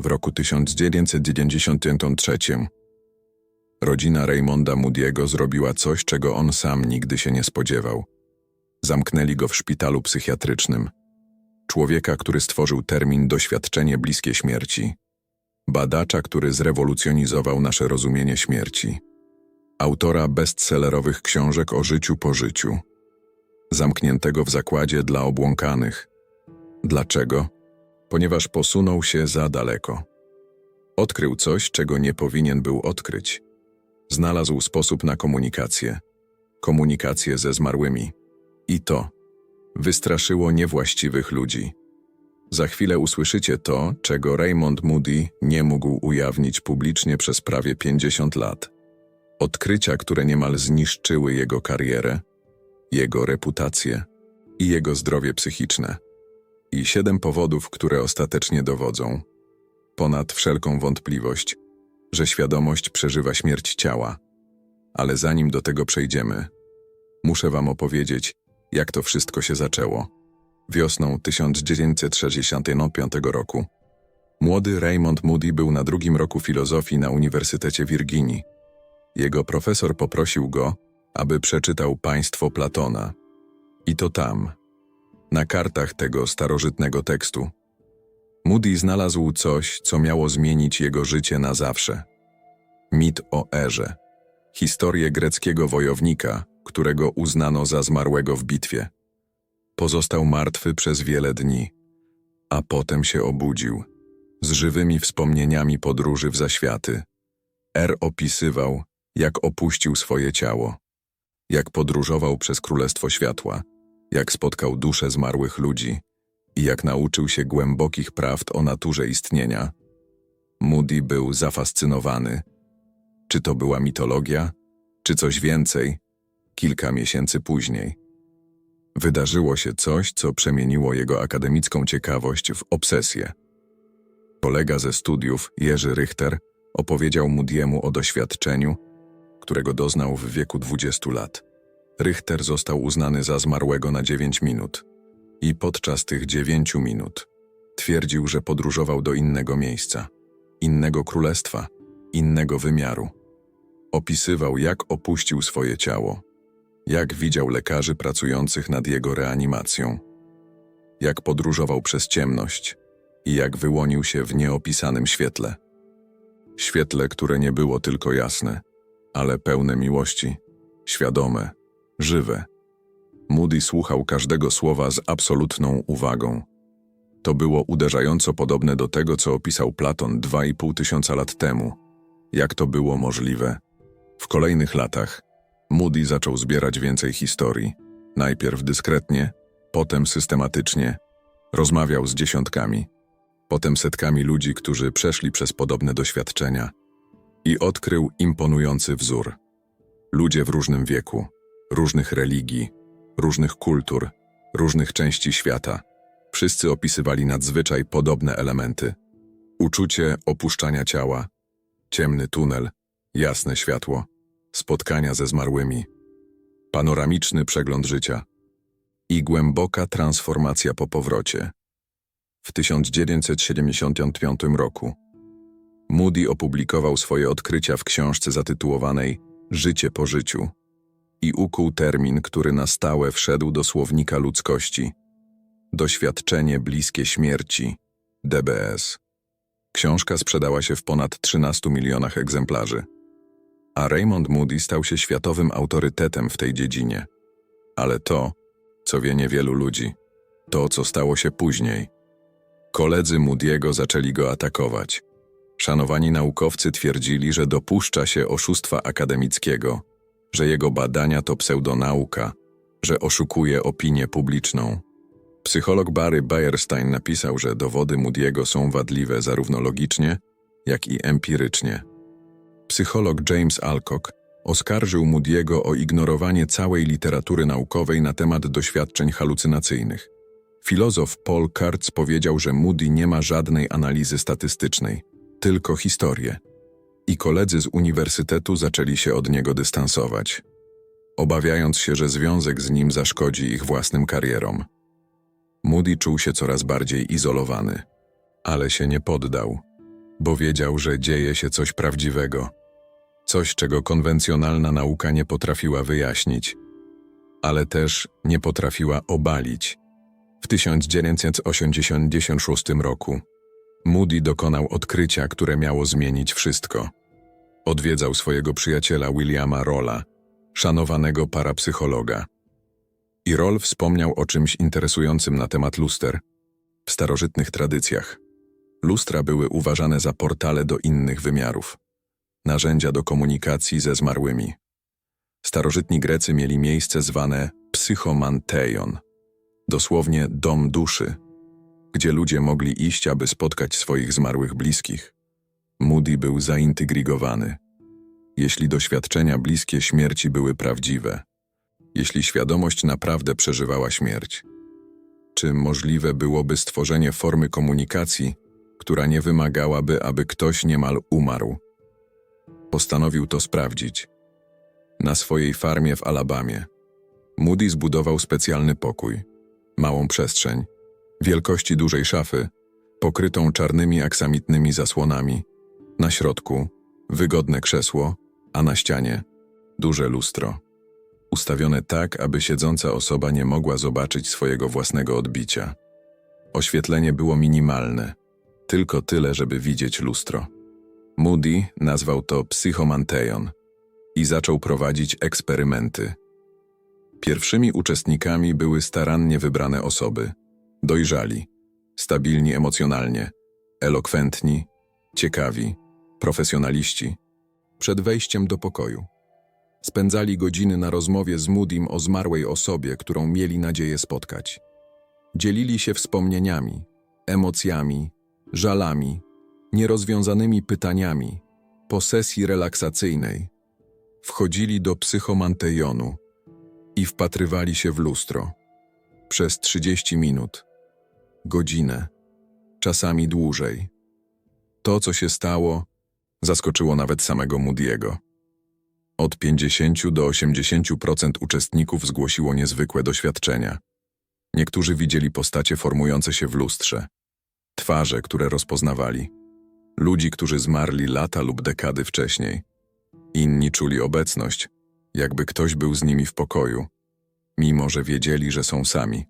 w roku 1993 rodzina Raymonda Moody'ego zrobiła coś, czego on sam nigdy się nie spodziewał. Zamknęli go w szpitalu psychiatrycznym. Człowieka, który stworzył termin doświadczenie bliskie śmierci. Badacza, który zrewolucjonizował nasze rozumienie śmierci. Autora bestsellerowych książek o życiu po życiu. Zamkniętego w zakładzie dla obłąkanych. Dlaczego? Ponieważ posunął się za daleko. Odkrył coś, czego nie powinien był odkryć. Znalazł sposób na komunikację. Komunikację ze zmarłymi. I to wystraszyło niewłaściwych ludzi. Za chwilę usłyszycie to, czego Raymond Moody nie mógł ujawnić publicznie przez prawie 50 lat. Odkrycia, które niemal zniszczyły jego karierę, jego reputację i jego zdrowie psychiczne. I siedem powodów, które ostatecznie dowodzą, ponad wszelką wątpliwość, że świadomość przeżywa śmierć ciała. Ale zanim do tego przejdziemy, muszę wam opowiedzieć, jak to wszystko się zaczęło. Wiosną 1965 roku młody Raymond Moody był na drugim roku filozofii na Uniwersytecie Virginii. Jego profesor poprosił go, aby przeczytał Państwo Platona. I to tam, na kartach tego starożytnego tekstu. Moody znalazł coś, co miało zmienić jego życie na zawsze. Mit o Erze. Historię greckiego wojownika, którego uznano za zmarłego w bitwie. Pozostał martwy przez wiele dni, a potem się obudził, z żywymi wspomnieniami podróży w zaświaty. Er opisywał, jak opuścił swoje ciało, jak podróżował przez Królestwo Światła, jak spotkał dusze zmarłych ludzi i jak nauczył się głębokich prawd o naturze istnienia. Moody był zafascynowany. Czy to była mitologia, czy coś więcej? Kilka miesięcy później. Wydarzyło się coś, co przemieniło jego akademicką ciekawość w obsesję. Kolega ze studiów, Jerzy Richter, opowiedział Moody'emu o doświadczeniu, którego doznał w wieku 20 lat. Richter został uznany za zmarłego na 9 minut. I podczas tych 9 minut twierdził, że podróżował do innego miejsca, innego królestwa, innego wymiaru. Opisywał, jak opuścił swoje ciało, jak widział lekarzy pracujących nad jego reanimacją, jak podróżował przez ciemność i jak wyłonił się w nieopisanym świetle. Świetle, które nie było tylko jasne, ale pełne miłości, świadome, żywe. Moody słuchał każdego słowa z absolutną uwagą. To było uderzająco podobne do tego, co opisał Platon dwa i pół tysiąca lat temu. Jak to było możliwe? W kolejnych latach Moody zaczął zbierać więcej historii. Najpierw dyskretnie, potem systematycznie. Rozmawiał z dziesiątkami, potem setkami ludzi, którzy przeszli przez podobne doświadczenia i odkrył imponujący wzór. Ludzie w różnym wieku, różnych religii, różnych kultur, różnych części świata. Wszyscy opisywali nadzwyczaj podobne elementy. Uczucie opuszczania ciała, ciemny tunel, jasne światło, spotkania ze zmarłymi, panoramiczny przegląd życia i głęboka transformacja po powrocie. W 1975 roku Moody opublikował swoje odkrycia w książce zatytułowanej Życie po życiu i ukuł termin, który na stałe wszedł do słownika ludzkości. Doświadczenie bliskie śmierci, DBS. Książka sprzedała się w ponad 13 milionach egzemplarzy, a Raymond Moody stał się światowym autorytetem w tej dziedzinie. Ale to, co wie niewielu ludzi, to, co stało się później. Koledzy Moody'ego zaczęli go atakować. Szanowani naukowcy twierdzili, że dopuszcza się oszustwa akademickiego, że jego badania to pseudonauka, że oszukuje opinię publiczną. Psycholog Barry Bayerstein napisał, że dowody Moody'ego są wadliwe zarówno logicznie, jak i empirycznie. Psycholog James Alcock oskarżył Moody'ego o ignorowanie całej literatury naukowej na temat doświadczeń halucynacyjnych. Filozof Paul Kurtz powiedział, że Moody nie ma żadnej analizy statystycznej, tylko historię. I koledzy z uniwersytetu zaczęli się od niego dystansować, obawiając się, że związek z nim zaszkodzi ich własnym karierom. Moody czuł się coraz bardziej izolowany, ale się nie poddał. bo wiedział, że dzieje się coś prawdziwego. Coś, czego konwencjonalna nauka nie potrafiła wyjaśnić, ale też nie potrafiła obalić. W 1986 roku Moody dokonał odkrycia, które miało zmienić wszystko. Odwiedzał swojego przyjaciela Williama Rolla, szanowanego parapsychologa. I Roll wspomniał o czymś interesującym na temat luster. W starożytnych tradycjach lustra były uważane za portale do innych wymiarów, narzędzia do komunikacji ze zmarłymi. Starożytni Grecy mieli miejsce zwane psychomanteion, dosłownie dom duszy, gdzie ludzie mogli iść, aby spotkać swoich zmarłych bliskich. Moody był zaintrygowany. Jeśli doświadczenia bliskie śmierci były prawdziwe, jeśli świadomość naprawdę przeżywała śmierć, czy możliwe byłoby stworzenie formy komunikacji, która nie wymagałaby, aby ktoś niemal umarł? Postanowił to sprawdzić. Na swojej farmie w Alabamie Moody zbudował specjalny pokój, małą przestrzeń, wielkości dużej szafy, pokrytą czarnymi aksamitnymi zasłonami. Na środku wygodne krzesło, a na ścianie duże lustro. Ustawione tak, aby siedząca osoba nie mogła zobaczyć swojego własnego odbicia. Oświetlenie było minimalne, tylko tyle, żeby widzieć lustro. Moody nazwał to psychomanteion i zaczął prowadzić eksperymenty. Pierwszymi uczestnikami były starannie wybrane osoby, dojrzali, stabilni emocjonalnie, elokwentni, ciekawi, profesjonaliści. Przed wejściem do pokoju spędzali godziny na rozmowie z Moodim o zmarłej osobie, którą mieli nadzieję spotkać. Dzielili się wspomnieniami, emocjami, żalami, nierozwiązanymi pytaniami. Po sesji relaksacyjnej wchodzili do psychomantejonu i wpatrywali się w lustro. Przez 30 minut, godzinę, czasami dłużej. To, co się stało, zaskoczyło nawet samego Moody'ego. Od 50 do 80% uczestników zgłosiło niezwykłe doświadczenia. Niektórzy widzieli postacie formujące się w lustrze, twarze, które rozpoznawali, ludzi, którzy zmarli lata lub dekady wcześniej. Inni czuli obecność, jakby ktoś był z nimi w pokoju, mimo że wiedzieli, że są sami.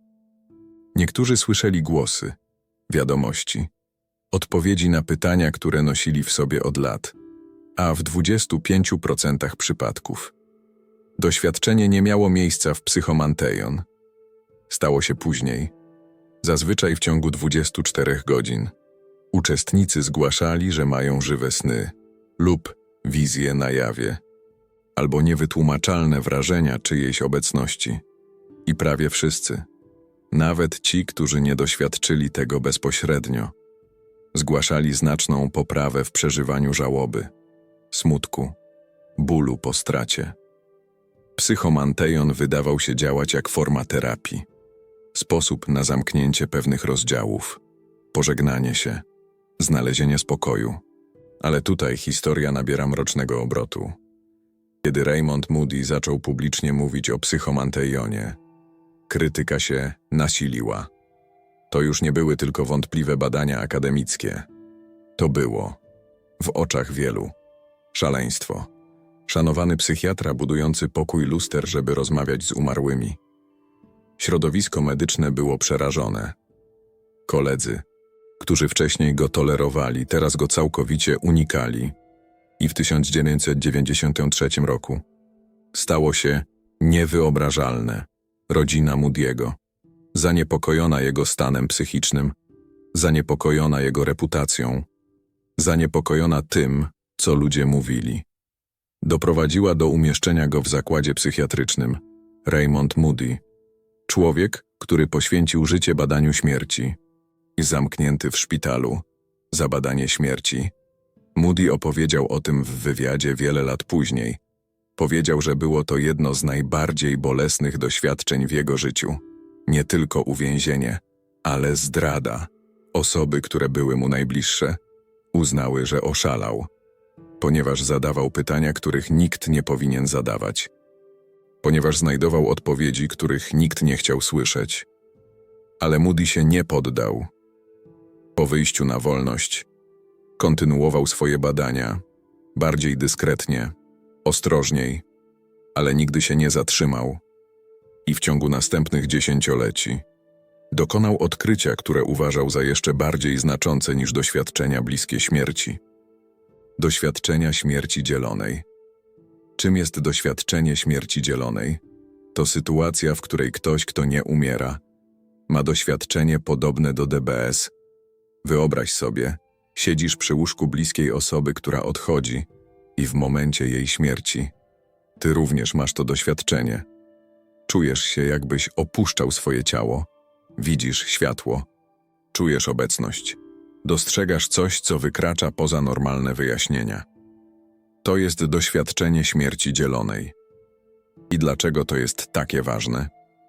Niektórzy słyszeli głosy, wiadomości, odpowiedzi na pytania, które nosili w sobie od lat, a w 25% przypadków. Doświadczenie nie miało miejsca w psychomanteion. Stało się później, zazwyczaj w ciągu 24 godzin. Uczestnicy zgłaszali, że mają żywe sny lub wizje na jawie, albo niewytłumaczalne wrażenia czyjejś obecności. I prawie wszyscy, nawet ci, którzy nie doświadczyli tego bezpośrednio, zgłaszali znaczną poprawę w przeżywaniu żałoby, smutku, bólu po stracie. Psychomanteion wydawał się działać jak forma terapii, sposób na zamknięcie pewnych rozdziałów, pożegnanie się, znalezienie spokoju. Ale tutaj historia nabiera mrocznego obrotu. Kiedy Raymond Moody zaczął publicznie mówić o psychomanteionie, krytyka się nasiliła. To już nie były tylko wątpliwe badania akademickie. To było, w oczach wielu, szaleństwo. Szanowany psychiatra budujący pokój luster, żeby rozmawiać z umarłymi. Środowisko medyczne było przerażone. Koledzy, którzy wcześniej go tolerowali, teraz go całkowicie unikali. I w 1993 roku stało się niewyobrażalne. Rodzina Moody'ego, zaniepokojona jego stanem psychicznym, zaniepokojona jego reputacją, zaniepokojona tym, co ludzie mówili. Doprowadziła do umieszczenia go w zakładzie psychiatrycznym Raymond Moody, człowiek, który poświęcił życie badaniu śmierci i zamknięty w szpitalu za badanie śmierci. Moody opowiedział o tym w wywiadzie wiele lat później. Powiedział, że było to jedno z najbardziej bolesnych doświadczeń w jego życiu. Nie tylko uwięzienie, ale zdrada. Osoby, które były mu najbliższe, uznały, że oszalał, ponieważ zadawał pytania, których nikt nie powinien zadawać, ponieważ znajdował odpowiedzi, których nikt nie chciał słyszeć. Ale Moody się nie poddał. Po wyjściu na wolność, Kontynuował swoje badania, bardziej dyskretnie, ostrożniej, ale nigdy się nie zatrzymał. I w ciągu następnych dziesięcioleci dokonał odkrycia, które uważał za jeszcze bardziej znaczące niż doświadczenia bliskie śmierci. Doświadczenia śmierci dzielonej. Czym jest doświadczenie śmierci dzielonej? To sytuacja, w której ktoś, kto nie umiera, ma doświadczenie podobne do DBS. Wyobraź sobie, siedzisz przy łóżku bliskiej osoby, która odchodzi, i w momencie jej śmierci ty również masz to doświadczenie. Czujesz się, jakbyś opuszczał swoje ciało, widzisz światło, czujesz obecność, dostrzegasz coś, co wykracza poza normalne wyjaśnienia. To jest doświadczenie śmierci dzielonej. I dlaczego to jest takie ważne?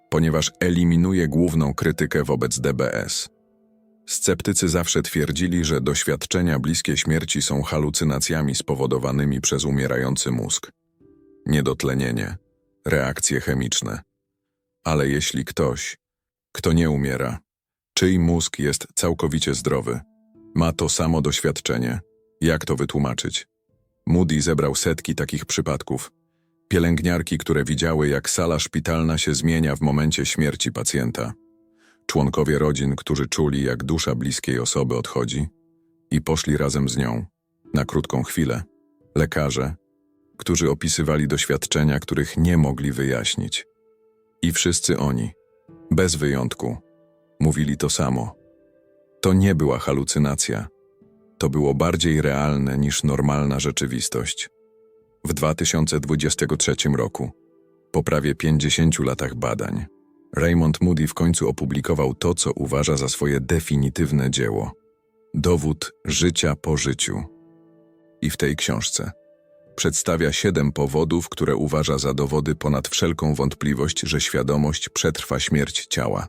Ponieważ eliminuje główną krytykę wobec DBS. Sceptycy zawsze twierdzili, że doświadczenia bliskie śmierci są halucynacjami spowodowanymi przez umierający mózg. Niedotlenienie, reakcje chemiczne. Ale jeśli ktoś, kto nie umiera, czyj mózg jest całkowicie zdrowy, ma to samo doświadczenie, jak to wytłumaczyć? Moody zebrał setki takich przypadków. Pielęgniarki, które widziały, jak sala szpitalna się zmienia w momencie śmierci pacjenta. Członkowie rodzin, którzy czuli, jak dusza bliskiej osoby odchodzi i poszli razem z nią, na krótką chwilę. Lekarze, którzy opisywali doświadczenia, których nie mogli wyjaśnić. I wszyscy oni, bez wyjątku, mówili to samo. To nie była halucynacja. To było bardziej realne niż normalna rzeczywistość. W 2023 roku, po prawie 50 latach badań, Raymond Moody w końcu opublikował to, co uważa za swoje definitywne dzieło dowód życia po życiu. I w tej książce przedstawia siedem powodów, które uważa za dowody ponad wszelką wątpliwość, że świadomość przetrwa śmierć ciała.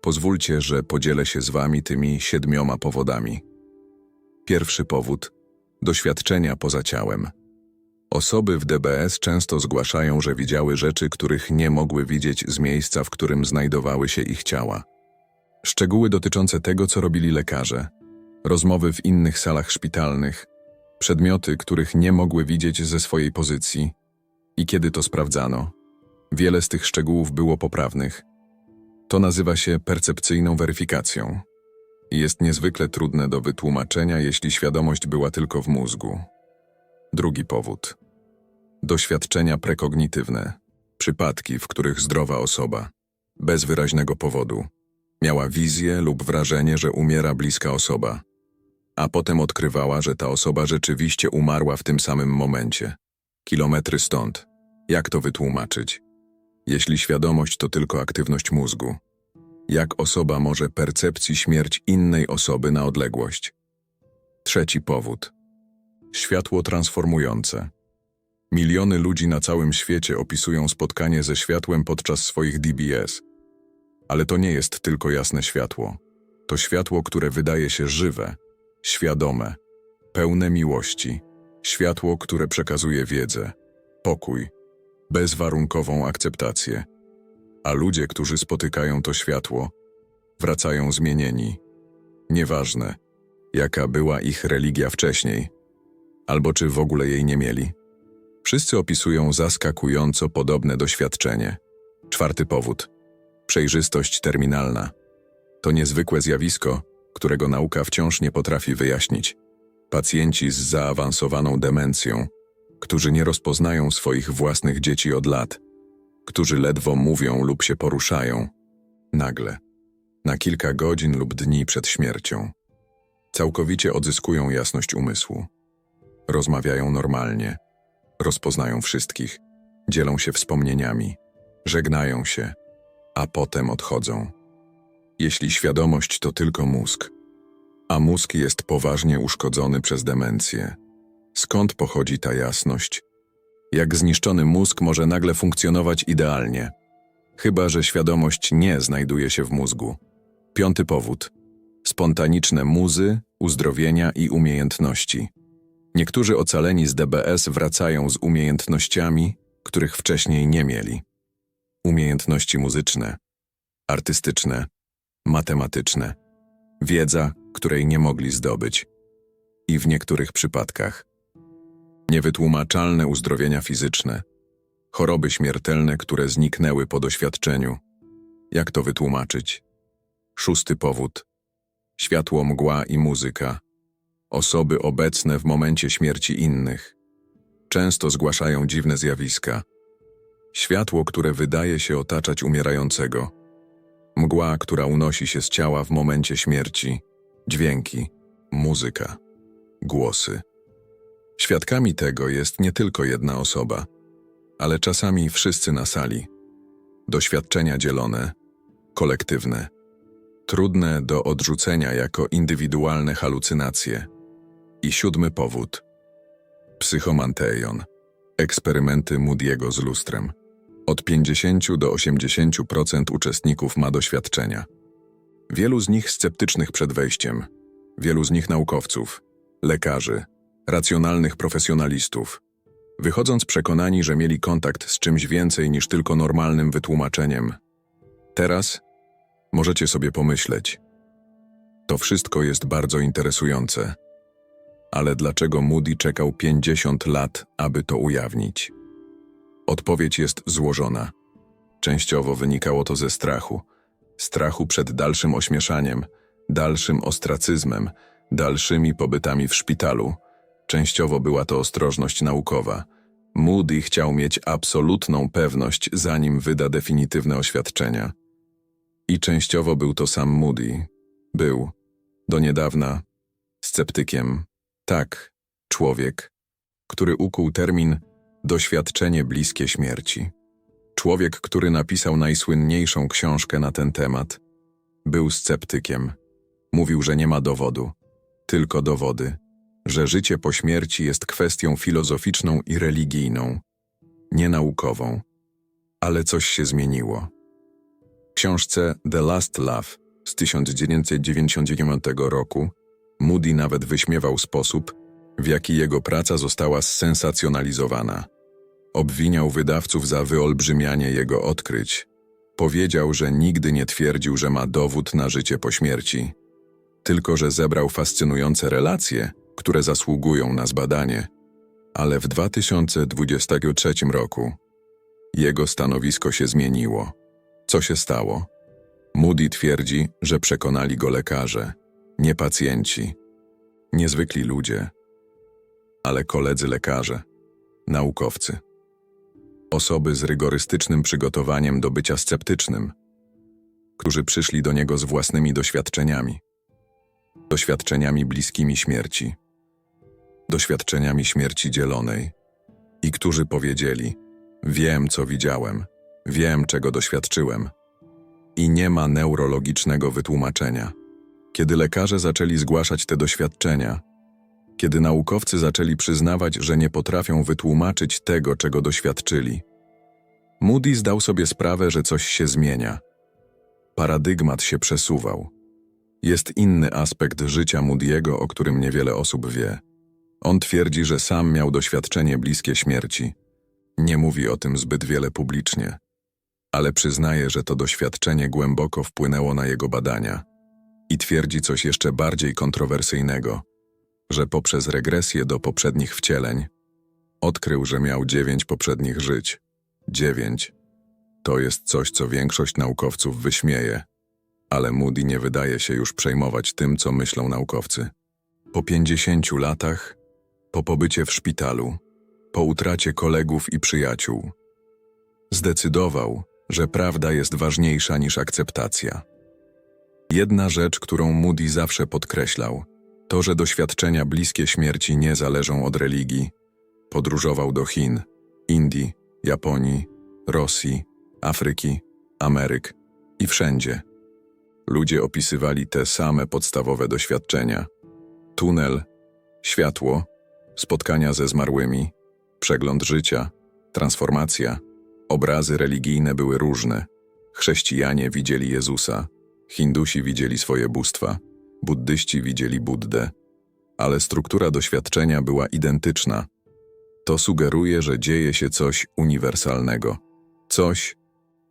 Pozwólcie, że podzielę się z wami tymi siedmioma powodami. Pierwszy powód doświadczenia poza ciałem. Osoby w DBS często zgłaszają, że widziały rzeczy, których nie mogły widzieć z miejsca, w którym znajdowały się ich ciała. Szczegóły dotyczące tego, co robili lekarze, rozmowy w innych salach szpitalnych, przedmioty, których nie mogły widzieć ze swojej pozycji. I kiedy to sprawdzano, wiele z tych szczegółów było poprawnych. To nazywa się percepcyjną weryfikacją i jest niezwykle trudne do wytłumaczenia, jeśli świadomość była tylko w mózgu. Drugi powód. Doświadczenia prekognitywne. Przypadki, w których zdrowa osoba, bez wyraźnego powodu, miała wizję lub wrażenie, że umiera bliska osoba, a potem odkrywała, że ta osoba rzeczywiście umarła w tym samym momencie. Kilometry stąd. Jak to wytłumaczyć? Jeśli świadomość to tylko aktywność mózgu, jak osoba może percepcji śmierć innej osoby na odległość? Trzeci powód. Światło transformujące. Miliony ludzi na całym świecie opisują spotkanie ze światłem podczas swoich DBS. Ale to nie jest tylko jasne światło. To światło, które wydaje się żywe, świadome, pełne miłości, światło, które przekazuje wiedzę, pokój, bezwarunkową akceptację. A ludzie, którzy spotykają to światło, wracają zmienieni. Nieważne, jaka była ich religia wcześniej, albo czy w ogóle jej nie mieli. Wszyscy opisują zaskakująco podobne doświadczenie. Czwarty powód. Przejrzystość terminalna. To niezwykłe zjawisko, którego nauka wciąż nie potrafi wyjaśnić. Pacjenci z zaawansowaną demencją, którzy nie rozpoznają swoich własnych dzieci od lat, którzy ledwo mówią lub się poruszają, nagle, na kilka godzin lub dni przed śmiercią, całkowicie odzyskują jasność umysłu. Rozmawiają normalnie, rozpoznają wszystkich, dzielą się wspomnieniami, żegnają się, a potem odchodzą. Jeśli świadomość to tylko mózg, a mózg jest poważnie uszkodzony przez demencję, skąd pochodzi ta jasność? Jak zniszczony mózg może nagle funkcjonować idealnie? Chyba, że świadomość nie znajduje się w mózgu. Piąty powód. Spontaniczne muzy, uzdrowienia i umiejętności. Niektórzy ocaleni z DBS wracają z umiejętnościami, których wcześniej nie mieli. Umiejętności muzyczne, artystyczne, matematyczne, wiedza, której nie mogli zdobyć. i w niektórych przypadkach. Niewytłumaczalne uzdrowienia fizyczne, choroby śmiertelne, które zniknęły po doświadczeniu. Jak to wytłumaczyć? Szósty powód. Światło, mgła i muzyka. Osoby obecne w momencie śmierci innych. Często zgłaszają dziwne zjawiska. Światło, które wydaje się otaczać umierającego. Mgła, która unosi się z ciała w momencie śmierci. Dźwięki, muzyka, głosy. Świadkami tego jest nie tylko jedna osoba, ale czasami wszyscy na sali. Doświadczenia dzielone, kolektywne, trudne do odrzucenia jako indywidualne halucynacje. I siódmy powód. Psychomanteion. Eksperymenty Moody'ego z lustrem. Od 50 do 80% uczestników ma doświadczenia. Wielu z nich sceptycznych przed wejściem, wielu z nich naukowców, lekarzy, racjonalnych profesjonalistów, wychodząc przekonani, że mieli kontakt z czymś więcej niż tylko normalnym wytłumaczeniem. Teraz możecie sobie pomyśleć. To wszystko jest bardzo interesujące. Ale dlaczego Moody czekał 50 lat, aby to ujawnić? Odpowiedź jest złożona. Częściowo wynikało to ze strachu. Strachu przed dalszym ośmieszaniem, dalszym ostracyzmem, dalszymi pobytami w szpitalu. Częściowo była to ostrożność naukowa. Moody chciał mieć absolutną pewność, zanim wyda definitywne oświadczenia. I częściowo był to sam Moody. Był, do niedawna, sceptykiem. Tak, człowiek, który ukuł termin doświadczenie bliskie śmierci. Człowiek, który napisał najsłynniejszą książkę na ten temat, był sceptykiem. Mówił, że nie ma dowodu, tylko dowody, że życie po śmierci jest kwestią filozoficzną i religijną, nie naukową. Ale coś się zmieniło. W książce The Last Love z 1999 roku Moody nawet wyśmiewał sposób, w jaki jego praca została zsensacjonalizowana. Obwiniał wydawców za wyolbrzymianie jego odkryć. Powiedział, że nigdy nie twierdził, że ma dowód na życie po śmierci, tylko że zebrał fascynujące relacje, które zasługują na zbadanie. Ale w 2023 roku jego stanowisko się zmieniło. Co się stało? Moody twierdzi, że przekonali go lekarze, nie pacjenci, niezwykli ludzie, ale koledzy lekarze, naukowcy. Osoby z rygorystycznym przygotowaniem do bycia sceptycznym, którzy przyszli do niego z własnymi doświadczeniami, doświadczeniami bliskimi śmierci, doświadczeniami śmierci dzielonej i którzy powiedzieli: Wiem, co widziałem, wiem, czego doświadczyłem. I nie ma neurologicznego wytłumaczenia. Kiedy lekarze zaczęli zgłaszać te doświadczenia, kiedy naukowcy zaczęli przyznawać, że nie potrafią wytłumaczyć tego, czego doświadczyli, Moody zdał sobie sprawę, że coś się zmienia. Paradygmat się przesuwał. Jest inny aspekt życia Moody'ego, o którym niewiele osób wie. On twierdzi, że sam miał doświadczenie bliskie śmierci. Nie mówi o tym zbyt wiele publicznie, ale przyznaje, że to doświadczenie głęboko wpłynęło na jego badania. I twierdzi coś jeszcze bardziej kontrowersyjnego, że poprzez regresję do poprzednich wcieleń odkrył, że miał dziewięć poprzednich żyć. Dziewięć. To jest coś, co większość naukowców wyśmieje, ale Moody nie wydaje się już przejmować tym, co myślą naukowcy. Po pięćdziesięciu latach, po pobycie w szpitalu, po utracie kolegów i przyjaciół, zdecydował, że prawda jest ważniejsza niż akceptacja. Jedna rzecz, którą Moody zawsze podkreślał, to, że doświadczenia bliskie śmierci nie zależą od religii. Podróżował do Chin, Indii, Japonii, Rosji, Afryki, Ameryk i wszędzie. Ludzie opisywali te same podstawowe doświadczenia: tunel, światło, spotkania ze zmarłymi, przegląd życia, transformacja. Obrazy religijne były różne. Chrześcijanie widzieli Jezusa, Hindusi widzieli swoje bóstwa, buddyści widzieli Buddę, ale struktura doświadczenia była identyczna. To sugeruje, że dzieje się coś uniwersalnego, coś,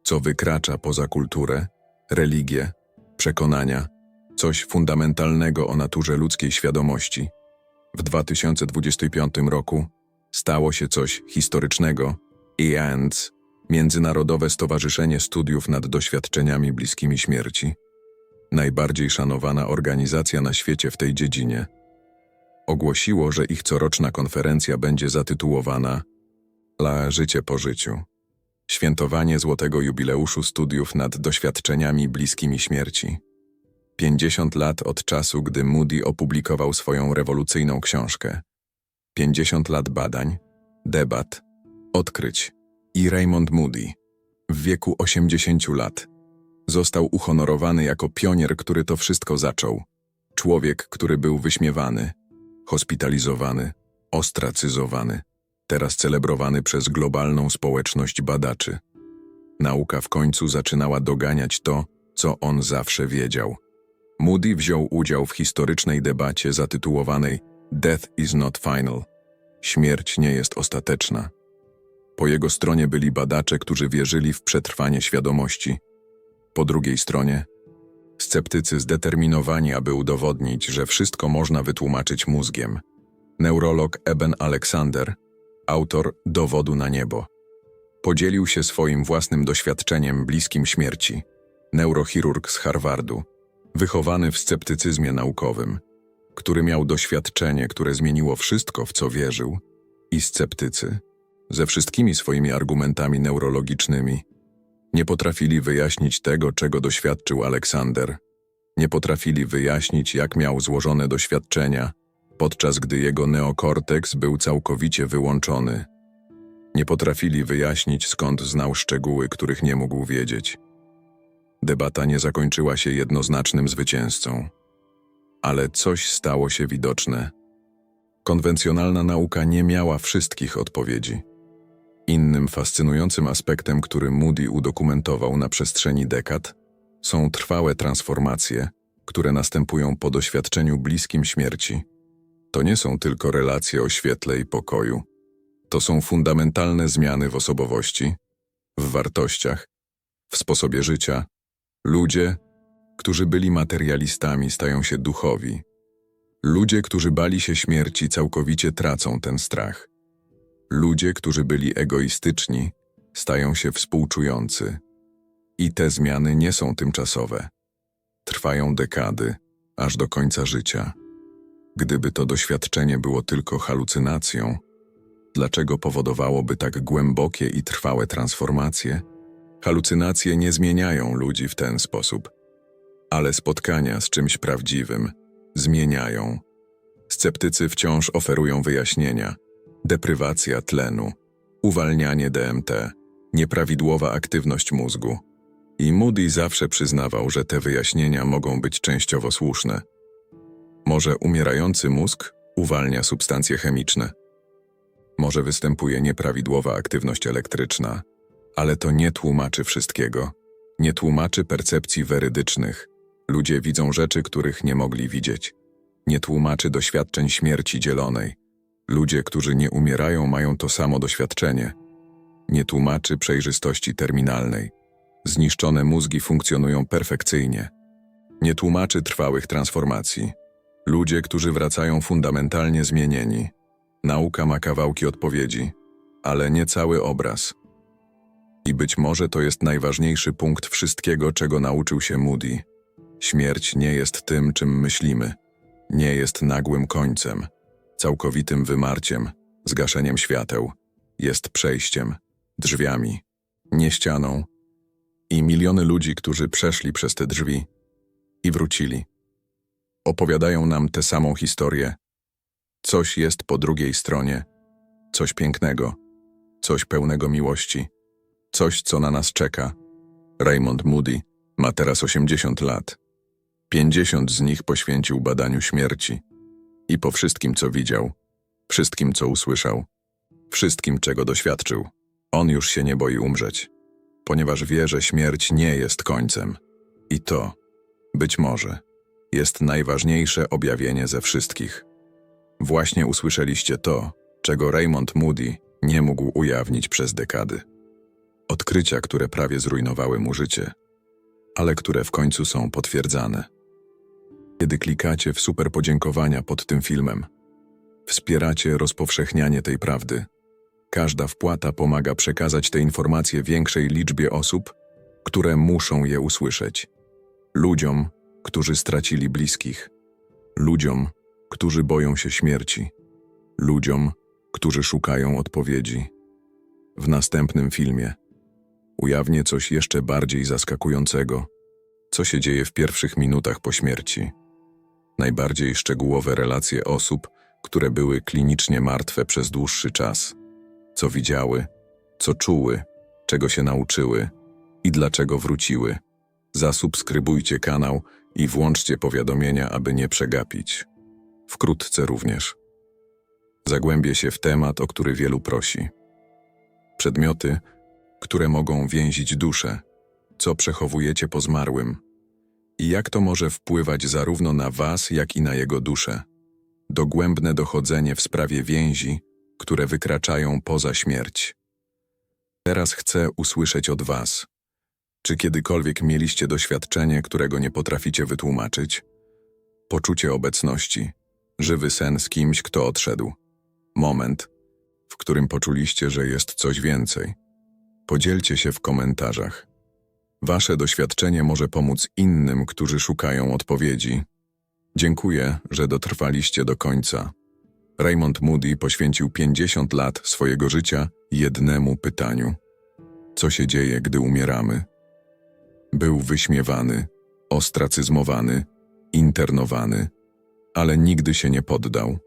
co wykracza poza kulturę, religię, przekonania, coś fundamentalnego o naturze ludzkiej świadomości. W 2025 roku stało się coś historycznego. IANS, Międzynarodowe Stowarzyszenie Studiów nad Doświadczeniami Bliskimi Śmierci, najbardziej szanowana organizacja na świecie w tej dziedzinie, ogłosiło, że ich coroczna konferencja będzie zatytułowana La Życie po życiu. Świętowanie złotego jubileuszu studiów nad doświadczeniami bliskimi śmierci. 50 lat od czasu, gdy Moody opublikował swoją rewolucyjną książkę. 50 lat badań, debat, odkryć i Raymond Moody w wieku 80 lat został uhonorowany jako pionier, który to wszystko zaczął. Człowiek, który był wyśmiewany, hospitalizowany, ostracyzowany, teraz celebrowany przez globalną społeczność badaczy. Nauka w końcu zaczynała doganiać to, co on zawsze wiedział. Moody wziął udział w historycznej debacie zatytułowanej Death is not final. Śmierć nie jest ostateczna. Po jego stronie byli badacze, którzy wierzyli w przetrwanie świadomości. Po drugiej stronie sceptycy zdeterminowani, aby udowodnić, że wszystko można wytłumaczyć mózgiem. Neurolog Eben Alexander, autor Dowodu na niebo, podzielił się swoim własnym doświadczeniem bliskim śmierci. Neurochirurg z Harvardu, wychowany w sceptycyzmie naukowym, który miał doświadczenie, które zmieniło wszystko, w co wierzył, i sceptycy, ze wszystkimi swoimi argumentami neurologicznymi, nie potrafili wyjaśnić tego, czego doświadczył Aleksander. Nie potrafili wyjaśnić, jak miał złożone doświadczenia, podczas gdy jego neokorteks był całkowicie wyłączony. Nie potrafili wyjaśnić, skąd znał szczegóły, których nie mógł wiedzieć. Debata nie zakończyła się jednoznacznym zwycięzcą. Ale coś stało się widoczne. Konwencjonalna nauka nie miała wszystkich odpowiedzi. Innym fascynującym aspektem, który Moody udokumentował na przestrzeni dekad, są trwałe transformacje, które następują po doświadczeniu bliskim śmierci. To nie są tylko relacje o świetle i pokoju. To są fundamentalne zmiany w osobowości, w wartościach, w sposobie życia. Ludzie, którzy byli materialistami, stają się duchowi. Ludzie, którzy bali się śmierci, całkowicie tracą ten strach. Ludzie, którzy byli egoistyczni, stają się współczujący. I te zmiany nie są tymczasowe. Trwają dekady, aż do końca życia. Gdyby to doświadczenie było tylko halucynacją, dlaczego powodowałoby tak głębokie i trwałe transformacje? Halucynacje nie zmieniają ludzi w ten sposób, ale spotkania z czymś prawdziwym zmieniają. Sceptycy wciąż oferują wyjaśnienia. Deprywacja tlenu, uwalnianie DMT, nieprawidłowa aktywność mózgu. I Moody zawsze przyznawał, że te wyjaśnienia mogą być częściowo słuszne. Może umierający mózg uwalnia substancje chemiczne. Może występuje nieprawidłowa aktywność elektryczna, ale to nie tłumaczy wszystkiego. Nie tłumaczy percepcji werydycznych. Ludzie widzą rzeczy, których nie mogli widzieć. Nie tłumaczy doświadczeń śmierci dzielonej. Ludzie, którzy nie umierają, mają to samo doświadczenie. Nie tłumaczy przejrzystości terminalnej. Zniszczone mózgi funkcjonują perfekcyjnie. Nie tłumaczy trwałych transformacji. Ludzie, którzy wracają fundamentalnie zmienieni. Nauka ma kawałki odpowiedzi, ale nie cały obraz. I być może to jest najważniejszy punkt wszystkiego, czego nauczył się Moody. Śmierć nie jest tym, czym myślimy. Nie jest nagłym końcem, całkowitym wymarciem, zgaszeniem świateł. Jest przejściem, drzwiami, nie ścianą. I miliony ludzi, którzy przeszli przez te drzwi i wrócili opowiadają nam tę samą historię. Coś jest po drugiej stronie, coś pięknego, coś pełnego miłości, coś, co na nas czeka. Raymond Moody ma teraz 80 lat. 50 z nich poświęcił badaniu śmierci. I po wszystkim, co widział, wszystkim, co usłyszał, wszystkim, czego doświadczył, on już się nie boi umrzeć, ponieważ wie, że śmierć nie jest końcem. I to, być może, jest najważniejsze objawienie ze wszystkich. Właśnie usłyszeliście to, czego Raymond Moody nie mógł ujawnić przez dekady. Odkrycia, które prawie zrujnowały mu życie, ale które w końcu są potwierdzane. Kiedy klikacie w super podziękowania pod tym filmem, Wspieracie rozpowszechnianie tej prawdy. Każda wpłata pomaga przekazać te informacje większej liczbie osób, które muszą je usłyszeć. Ludziom, którzy stracili bliskich. Ludziom, którzy boją się śmierci. Ludziom, którzy szukają odpowiedzi. W następnym filmie ujawnię coś jeszcze bardziej zaskakującego, co się dzieje w pierwszych minutach po śmierci. Najbardziej szczegółowe relacje osób, które były klinicznie martwe przez dłuższy czas. Co widziały, co czuły, czego się nauczyły i dlaczego wróciły. Zasubskrybujcie kanał i włączcie powiadomienia, aby nie przegapić. Wkrótce również. Zagłębię się w temat, o który wielu prosi. Przedmioty, które mogą więzić duszę, co przechowujecie po zmarłym i jak to może wpływać zarówno na was, jak i na jego duszę. Dogłębne dochodzenie w sprawie więzi, które wykraczają poza śmierć. Teraz chcę usłyszeć od was. Czy kiedykolwiek mieliście doświadczenie, którego nie potraficie wytłumaczyć? Poczucie obecności, żywy sen z kimś, kto odszedł. Moment, w którym poczuliście, że jest coś więcej. Podzielcie się w komentarzach. Wasze doświadczenie może pomóc innym, którzy szukają odpowiedzi. Dziękuję, że dotrwaliście do końca. Raymond Moody poświęcił 50 lat swojego życia jednemu pytaniu: Co się dzieje, gdy umieramy? Był wyśmiewany, ostracyzmowany, internowany, ale nigdy się nie poddał,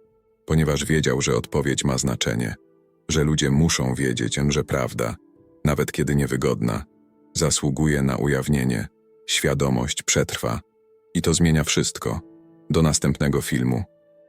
ponieważ wiedział, że odpowiedź ma znaczenie, że ludzie muszą wiedzieć, że prawda, nawet kiedy niewygodna, zasługuje na ujawnienie. Świadomość przetrwa i to zmienia wszystko. Do następnego filmu.